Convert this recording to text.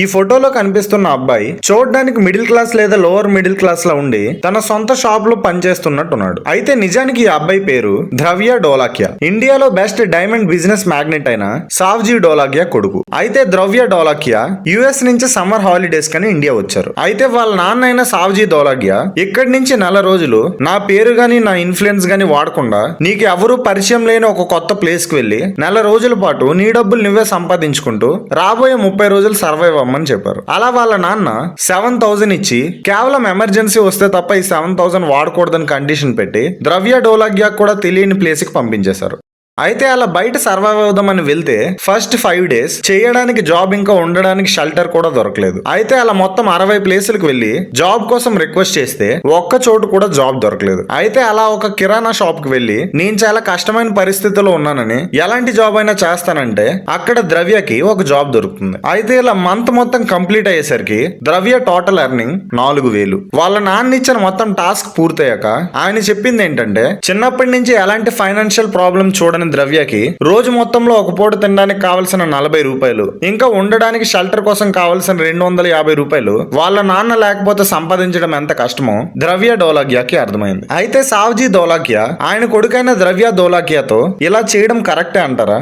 ఈ ఫోటోలో కనిపిస్తున్న అబ్బాయి చూడడానికి మిడిల్ క్లాస్ లేదా లోవర్ మిడిల్ క్లాస్లో ఉండి తన సొంత షాప్లో పనిచేస్తున్నట్టున్నాడు. అయితే నిజానికి ఈ అబ్బాయి పేరు ద్రవ్య డోలాకియా ఇండియాలో బెస్ట్ డైమండ్ బిజినెస్ మ్యాగ్నెట్ అయిన సావ్జీ డోలాకియా కొడుకు. అయితే ద్రవ్య డోలాకియా యుఎస్ నుంచి సమ్మర్ హాలిడేస్ కని ఇండియా వచ్చారు. అయితే వాళ్ళ నాన్న అయిన సావ్జీ డోలాకియా ఇక్కడి నుంచి నెల రోజులు నా పేరు గాని నా ఇన్ఫ్లుయెన్స్ గాని వాడకుండా నీకు ఎవరు పరిచయం లేని ఒక కొత్త ప్లేస్కి వెళ్ళి నెల రోజుల పాటు నీ డబ్బులు నువ్వే సంపాదించుకుంటూ రాబోయే ముప్పై రోజులు సర్వైవ్ రమ్మని చెప్పారు. అలా వాళ్ళ నాన్న సెవెన్ థౌసండ్ ఇచ్చి కేవలం ఎమర్జెన్సీ వస్తే తప్ప ఈ సెవెన్ థౌసండ్ వాడకూడదని కండిషన్ పెట్టి ద్రవ్య డోలాగ్యా కూడా తెలియని ప్లేస్కి పంపించేశారు. అయితే అలా బయట సర్వైవ్ అవుదామని వెళ్తే ఫస్ట్ ఫైవ్ డేస్ చేయడానికి జాబ్ ఇంకా ఉండడానికి షెల్టర్ కూడా దొరకలేదు. అయితే అలా మొత్తం అరవై ప్లేసులకు వెళ్ళి జాబ్ కోసం రిక్వెస్ట్ చేస్తే ఒక్క చోటు కూడా జాబ్ దొరకలేదు. అయితే అలా ఒక కిరాణా షాప్కి వెళ్ళి నేను చాలా కష్టమైన పరిస్థితిలో ఉన్నానని ఎలాంటి జాబ్ అయినా చేస్తానంటే అక్కడ ద్రవ్యకి ఒక జాబ్ దొరుకుతుంది. అయితే ఇలా మంత్ మొత్తం కంప్లీట్ అయ్యేసరికి ద్రవ్య టోటల్ ఎర్నింగ్ నాలుగు వేలు. వాళ్ళ నాన్న ఇచ్చిన మొత్తం టాస్క్ పూర్తయ్యాక ఆయన చెప్పింది ఏంటంటే చిన్నప్పటి నుంచి ఎలాంటి ఫైనాన్షియల్ ప్రాబ్లం చూడని ద్రవ్యకి రోజు మొత్తంలో ఒక పూట తినడానికి కావాల్సిన నలభై రూపాయలు ఇంకా ఉండడానికి షెల్టర్ కోసం కావాల్సిన రెండు వందల యాభై రూపాయలు వాళ్ళ నాన్న లేకపోతే సంపాదించడం ఎంత కష్టమో ద్రవ్య డోలాగ్యాకి అర్థమైంది. అయితే సావ్జీ డోలాకియా ఆయన కొడుకైన ద్రవ్య డోలాకియాతో ఇలా చేయడం కరెక్టే అంటారా?